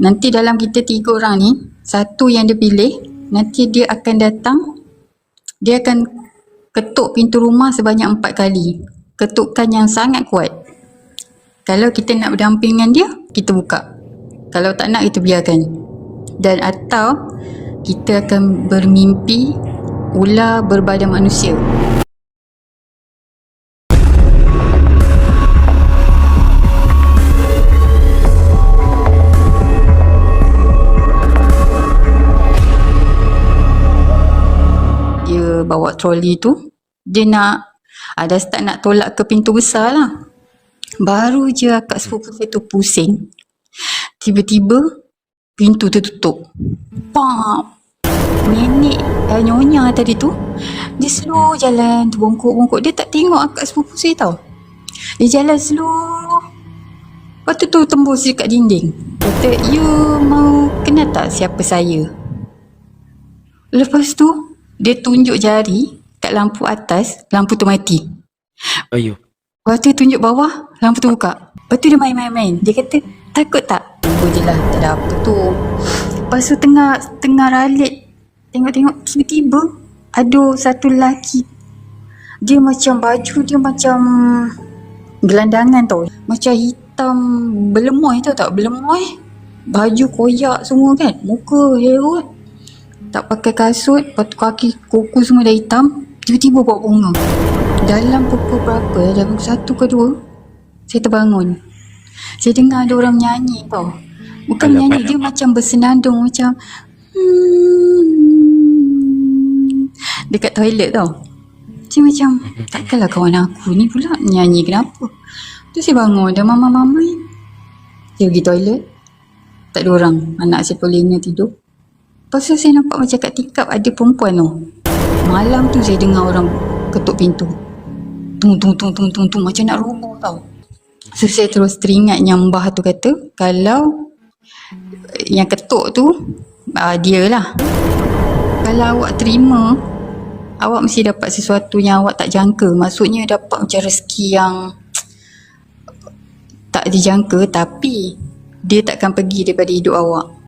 Nanti dalam kita tiga orang ni, satu yang dia pilih, nanti dia akan datang, dia akan ketuk pintu rumah sebanyak empat kali. Ketukan yang sangat kuat. Kalau kita nak berdamping dengan dia, kita buka. Kalau tak nak, kita biarkan. Dan atau kita akan bermimpi ular berbadan manusia. Bawa troli tu dia nak ada start nak tolak ke pintu besar lah baru je akak sepupu saya tu pusing. Tiba-tiba pintu tertutup. Pam nenek eh, nyonya tadi tu dia slow jalan terbongkok-bongkok. Dia tak tengok akak sepupu saya tau. Dia jalan slow. Lepas tu tu tembus dekat dinding. Kata you mau kenal tak siapa saya? Lepas tu dia tunjuk jari kat lampu atas, lampu tu mati. Ayo. Lepas tu dia tunjuk bawah, lampu tu buka. Lepas tu dia main-main-main. Dia kata, takut tak? Tunggu je lah, tak ada apa tu. Lepas tu tengah, tengah ralit, tengok-tengok, tiba-tiba ada satu lelaki. Dia macam baju dia macam gelandangan tau. Macam hitam belemoy tau tak? Belemoy. Baju koyak semua kan. Muka hero kan tak pakai kasut, lepas tu kaki kuku semua dah hitam, tiba-tiba bawa bunga. Dalam pukul berapa? Dalam pukul satu ke dua, saya terbangun. Saya dengar ada orang menyanyi tau. Bukan Alamak, menyanyi, dia macam bersenandung macam hmm, dekat toilet tau. Saya macam, takkanlah kawan aku ni pula nyanyi kenapa? Tu saya bangun, dah mama-mama Saya pergi toilet, tak ada orang. Anak saya Paulina tidur. Lepas tu saya nampak macam kat tikap ada perempuan tu. Malam tu saya dengar orang ketuk pintu. Tung tung tung tung tung tung macam nak roboh tau. So saya terus teringat yang mbah tu kata kalau yang ketuk tu uh, dia lah. Kalau awak terima awak mesti dapat sesuatu yang awak tak jangka. Maksudnya dapat macam rezeki yang tak dijangka tapi dia takkan pergi daripada hidup awak.